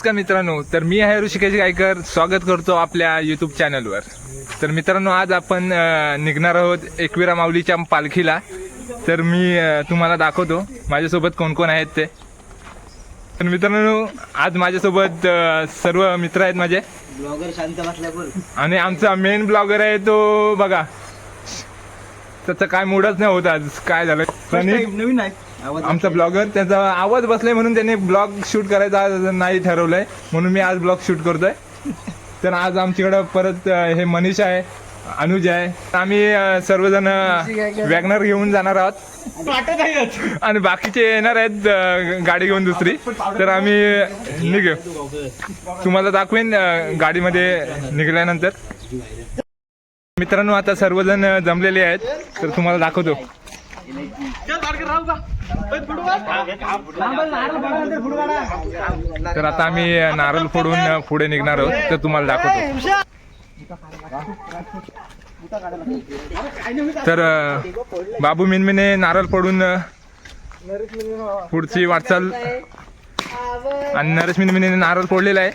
नमस्कार मित्रांनो तर मी आहे ऋषिकेश गायकर. स्वागत करतो आपल्या युट्यूब चॅनलवर तर मित्रांनो आज आपण निघणार आहोत एकविरा माऊलीच्या पालखीला. तर मी तुम्हाला दाखवतो माझ्यासोबत कोण कोण आहेत ते. तर मित्रांनो आज माझ्यासोबत सर्व मित्र आहेत माझे. ब्लॉगर शांत आणि आमचा मेन ब्लॉगर आहे तो बघा. त्याचा काय मूडच नाही होत आज. काय झालं? नवीन आहे. आमचा ब्लॉगर त्याचा आवाज बसलाय म्हणून त्याने ब्लॉग शूट करायचा आज नाही ठरवलंय. म्हणून मी आज ब्लॉग शूट करतोय. तर आज आमच्याकडं परत हे मनीष आहे अनुज आहे. आम्ही सर्वजण वॅगनर घेऊन जाणार आहोत. आणि बाकीचे येणार आहेत गाडी घेऊन दुसरी. तर आम्ही निघू. तुम्हाला दाखवेन गाडीमध्ये निघाल्यानंतर. मित्रांनो आता सर्वजण जमलेले आहेत. तर तुम्हाला दाखवतो. तर आता आम्ही नारळ फोडून पुढे निघणार आहोत. तर तुम्हाला दाखवतो. तर बाबू मिनमिने नारळ फोडून पुढची वाटचाल. आणि नरेश मिनमिने नारळ फोडलेला आहे.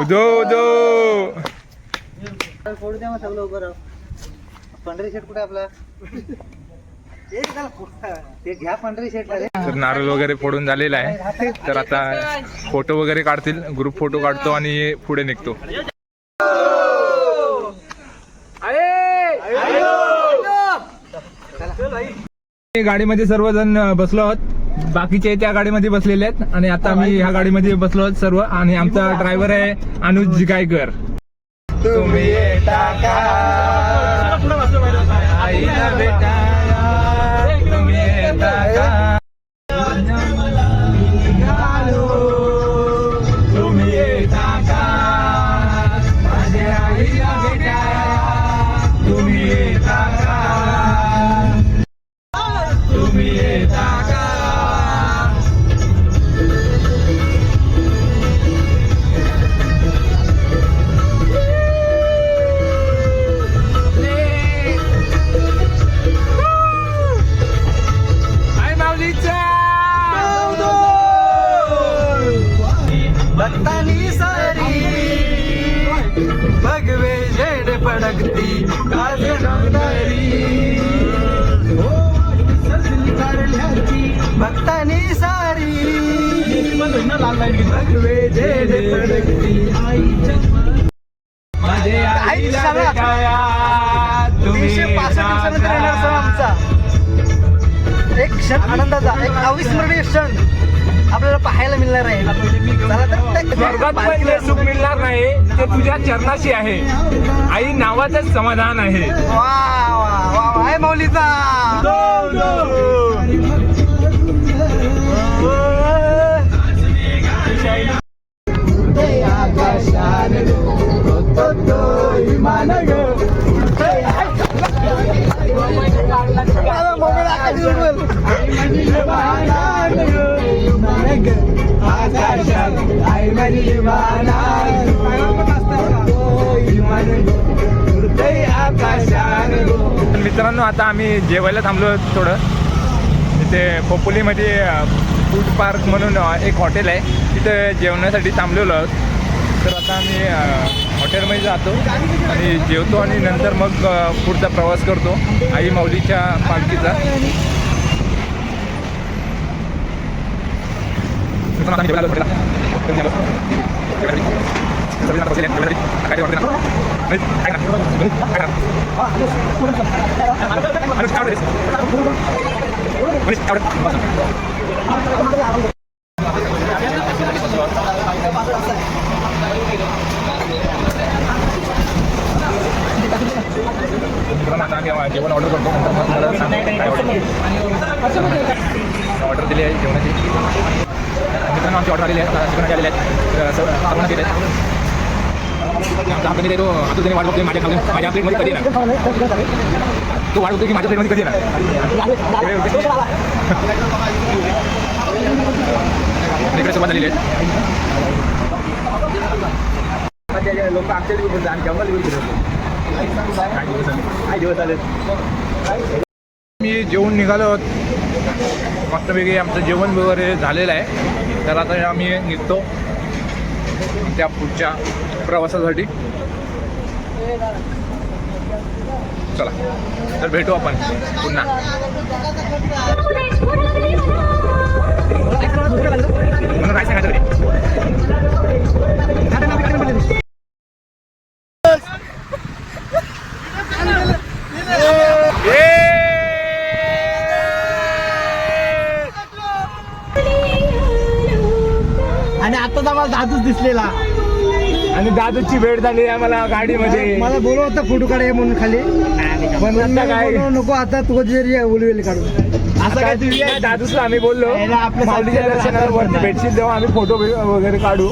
उदो उदो फोडू द्या मग सगळं उभं राहा पंढरी शेट कुठे आपला? ते घ्या पंढरी तर नारळ वगैरे फोडून झालेला आहे. तर आता फोटो वगैरे काढतील ग्रुप फोटो काढतो आणि पुढे निघतो. गाडीमध्ये सर्वजण बसलो आहोत. बाकीचे त्या गाडीमध्ये बसलेले आहेत आणि आता आम्ही ह्या गाडीमध्ये बसलो आहोत सर्व आणि आमचा ड्रायव्हर आहे अनुज गायकर तुम्ही तीनशे पासष्ट दिवसानंतर येणार सण आमचा. एक क्षण आनंदाचा एक अविस्मरणीय क्षण आपल्याला पाहायला मिळणार आहे. स्वर्गात जे सुख मिळणार नाही ते तुझ्या चरणाशी आहे. आई नावातच समाधान आहे. वा मित्रांनो आता आम्ही जेवायला थांबलो थोडं. तिथे खोपोलीमध्ये फूड पार्क म्हणून एक हॉटेल आहे. तिथे जेवणासाठी थांबलेलो आहोत. तर आता आम्ही अ, जातो आणि जेवतो आणि नंतर मग पुढचा प्रवास करतो आई माऊलीच्या पालखीचा मित्रांनो, आता आम्ही जेवायला आलो हॉटेलला. सर्वजण आता बसलेले आहेत. जेवणासाठी. काय ते हॉटेल ना? नाही, काय ना? नाही, काय ना? अनुज, काय आवडेल? मनीष, काय आवडेल? मित्रांनो, आता आम्ही जेवण ऑर्डर करतो. नंतर मग तुम्हाला सांगतो काय ऑर्डर दिली आहे जेवणाची. मित्रांनो आमची ऑर्डर आलेली आहे. चिकन आलेली आहेत. सर्वांना दिले आहेत आमचा हा कधी तो आता त्याने वाट बघतोय माझ्या खाली माझ्या प्लेटमध्ये कधी येणार? तो वाट बघतोय की माझ्या प्लेटमध्ये कधी येणार? इकडे सोबत झालेली आहे लोक आमच्या दिवस आणि जंगल काय दिवस आले मी जेवून निघालो. आहोत मस्तपैकी आमचं जेवण वगैरे झालेलं आहे. तर आता आम्ही निघतो. त्या पुढच्या प्रवासासाठी. चला तर भेटू आपण पुन्हा. पुन्हा काय सांगायचं रे? आणि आता आम्हाला दादूच दिसलेला. आणि दादूची भेट झाली आम्हाला गाडीमध्ये. मला बोलव होता फोटो काढाय म्हणून खाली. पण आता काय? नको आता तू जरी उलवेल काढून. असं काय तुम्ही दादूला आम्ही बोललो. आपल्या वरती भेटशील तेव्हा आम्ही फोटो वगैरे काढू.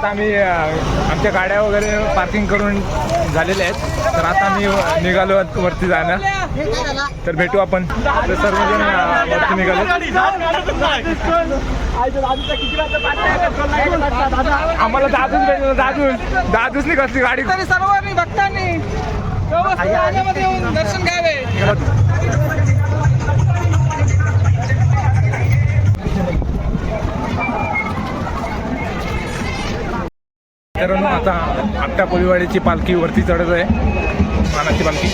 आता आम्ही आमच्या गाड्या वगैरे पार्किंग करून झालेल्या आहेत. तर आता आम्ही निघालो वरती जाणं तर भेटू आपण. तर सर्वजण वरती निघालो. आम्हाला दादूच भेटलो दादूच दादूचनी कसली गाडी? सर्वांनी भक्तांनी दर्शन घ्यावे. मित्रांनो आता आपटा कोळीवाडीची पालखी वरती चढत आहे. मानाची पालखी.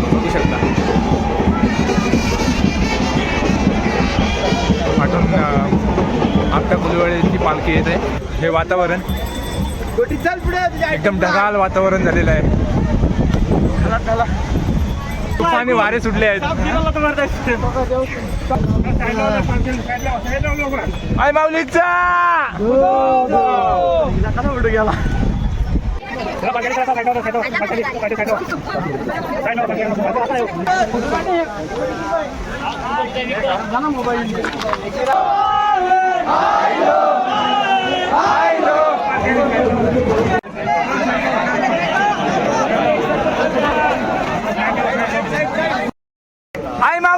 बघू शकता. अं, आपटा कोळीवाडीची पालखी येत. आहे हे वातावरण. एकदम ढगाळ वातावरण झालेलं आहे. तुफानी वारे सुटले आहेत आय माऊलीचा आय माऊलीचा उदो, उदो. आय, आयलो, आय, आयलो.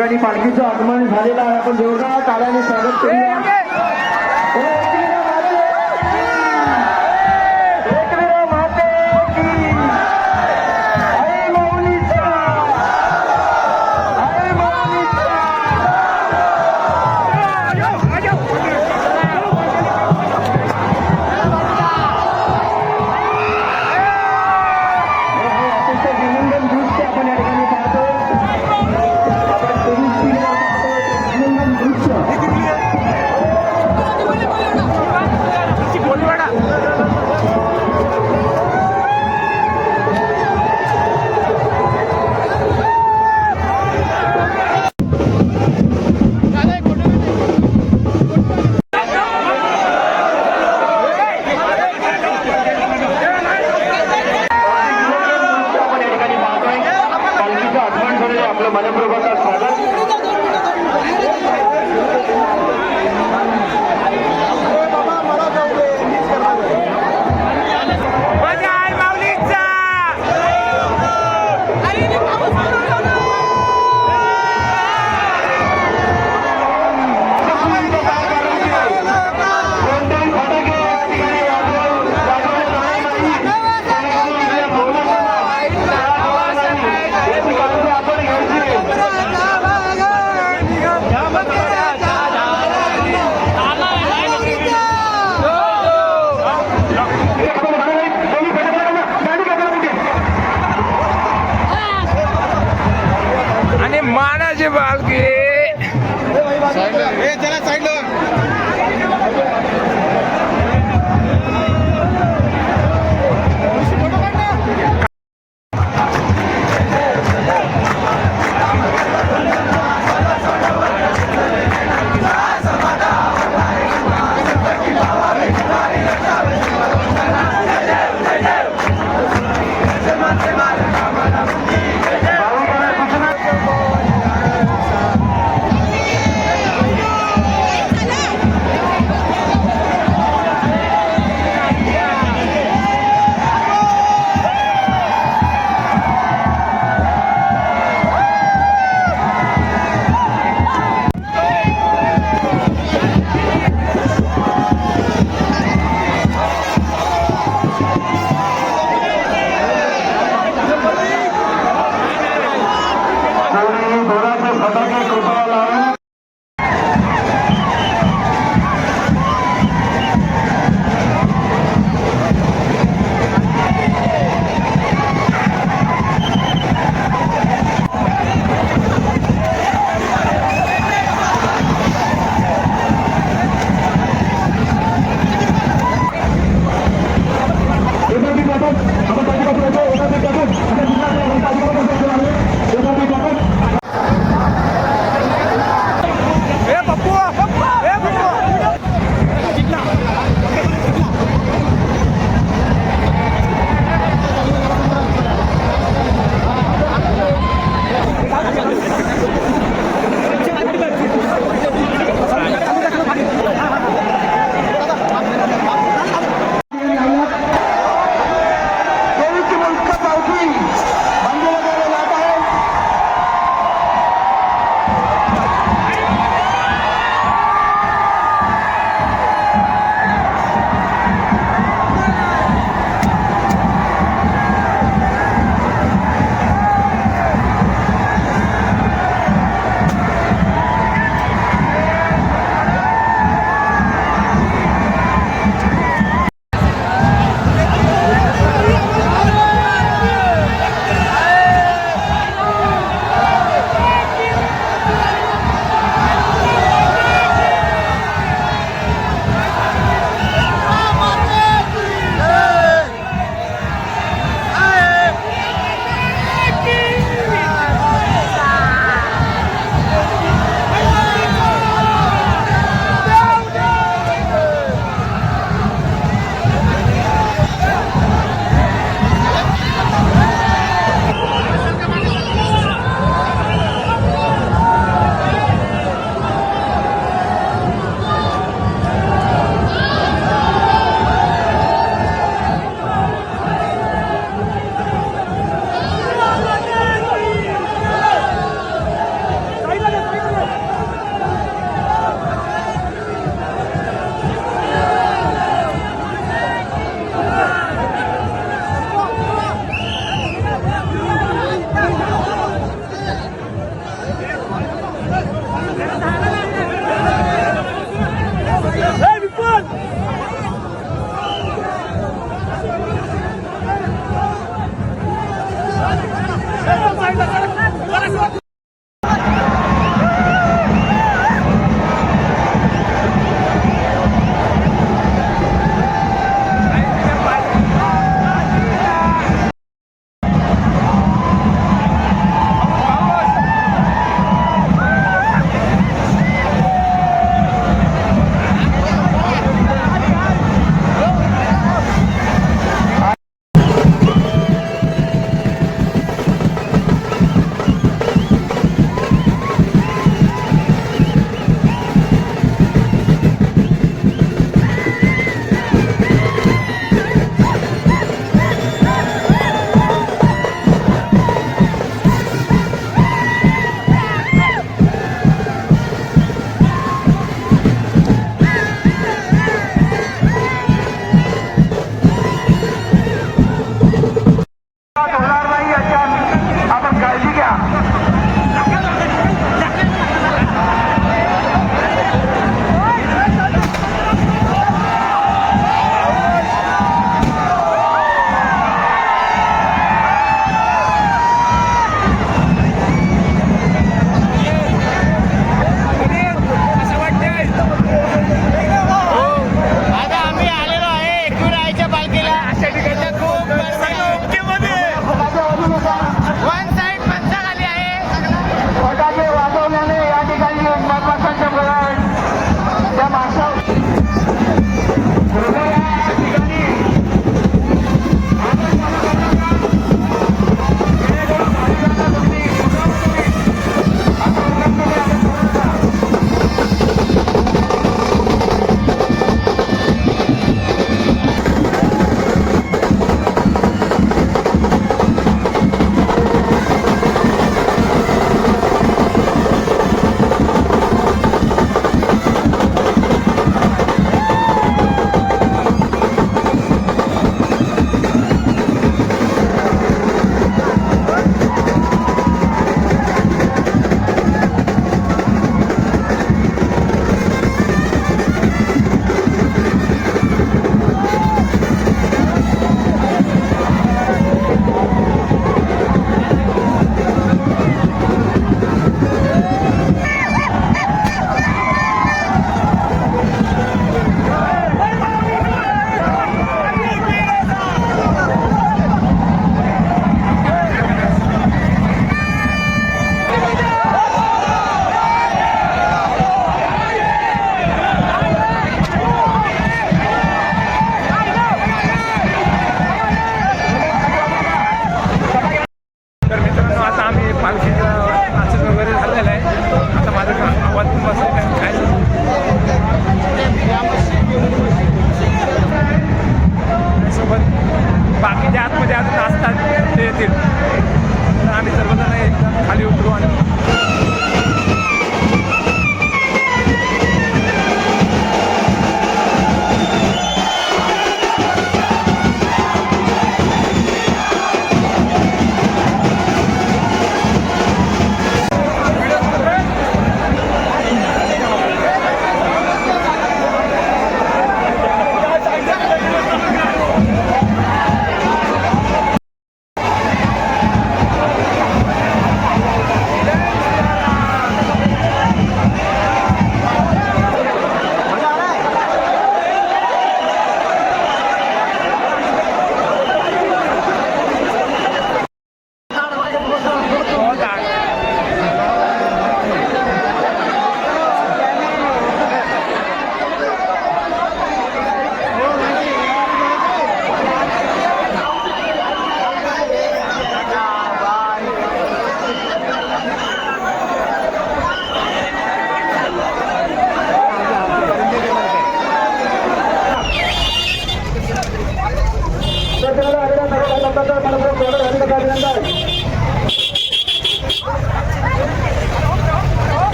ठिकाणी पालखीचं आगमन झालेलं आहे आपण जेवढा टाळ्याने स्वागत करूया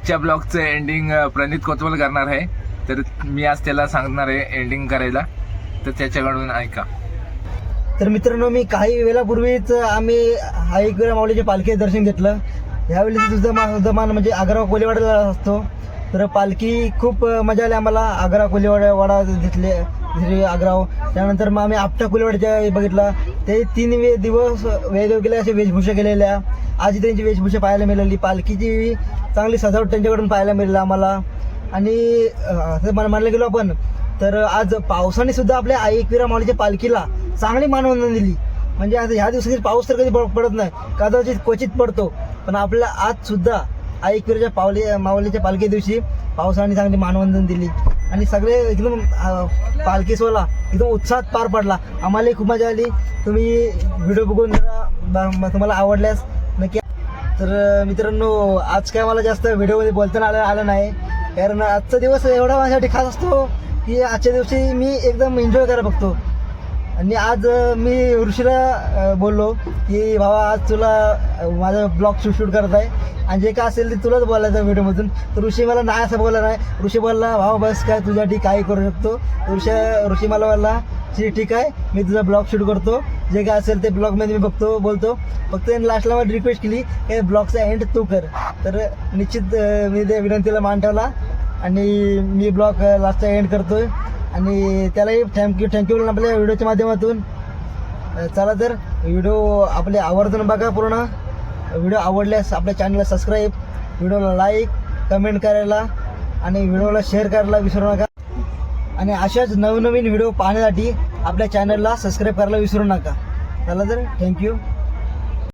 आजच्या ब्लॉगचं एंडिंग प्रणित कोतवाल करणार आहे. तर मी आज त्याला सांगणार आहे एंडिंग करायला. तर त्याच्याकडून ऐका. तर मित्रांनो मी काही वेळापूर्वीच आम्ही आईकडे माऊलीचे पालखी दर्शन घेतलं. ह्यावेळी तुझं मा जमान म्हणजे आग्रा कोलीवाड्याला असतो. तर पालखी खूप मजा आली आम्हाला. आग्रा कोलीवाडा वाडा घेतले श्री आग्राव त्यानंतर मग आम्ही आपटा कोलीवाड्याच्या बघितला. ते तीन वे दिवस वेगवेगळे असे वेशभूषा केलेल्या. आजी त्यांची वेशभूषा पाहायला मिळाली. पालखीची चांगली सजावट त्यांच्याकडून पाहायला मिळाली आम्हाला. आणि अं, म्हणायला गेलो आपण तर आज पावसाने सुद्धा आपल्या आई एकविरा माऊलीच्या पालखीला चांगली मानवंदन दिली. म्हणजे आता ह्या दिवसाची पाऊस तर कधी पडत नाही. कदाचित क्वचित पडतो. पण आपल्या आज सुद्धा आई एकविराच्या पावली माऊलीच्या पालखी दिवशी पावसाने चांगली मानवंदन दिली. आणि सगळे एकदम पालखीसोला पालखी एकदम उत्साहात पार पडला. आम्हालाही खूप मजा आली. तुम्ही व्हिडिओ बघून जरा तुम्हाला आवडल्यास नक्की. तर मित्रांनो आज काय मला जास्त व्हिडिओमध्ये बोलताना आलं आलं नाही. कारण आजचा दिवस एवढा माझ्यासाठी खास असतो की आजच्या दिवशी मी एकदम एन्जॉय करायला बघतो. आणि आज मी ऋषीला बोललो की भावा आज तुला माझा ब्लॉग शूट शूट करत आहे आणि जे काय असेल ते तुलाच बोलायचं व्हिडिओमधून. तर ऋषी मला नाही असं बोलला नाही. ऋषी बोलला भावा बस काय तुझ्यासाठी काही करू शकतो. ऋषी ऋषी मला बोलला की ठीक आहे मी तुझा ब्लॉग शूट करतो. जे काय असेल ते ब्लॉगमध्ये मी बघतो बोलतो. फक्त त्यांनी लास्टला मला रिक्वेस्ट केली की ब्लॉगचा एंड तू कर. तर निश्चित मी त्या विनंतीला मान ठेवला आणि मी ब्लॉग लास्टचा एंड करतोय. आणि त्यालाही थँक्यू थँक्यू बोलून आपल्या व्हिडिओच्या माध्यमातून. चला तर व्हिडिओ आपले आवर्जून बघा पूर्ण. व्हिडिओ आवडल्यास आपल्या चॅनलला सबस्क्राईब व्हिडिओला लाईक कमेंट करायला आणि व्हिडिओला शेअर करायला विसरू नका. आणि अशाच नवनवीन व्हिडिओ पाहण्यासाठी आपल्या चॅनलला सबस्क्राईब करायला विसरू नका. चला तर थँक्यू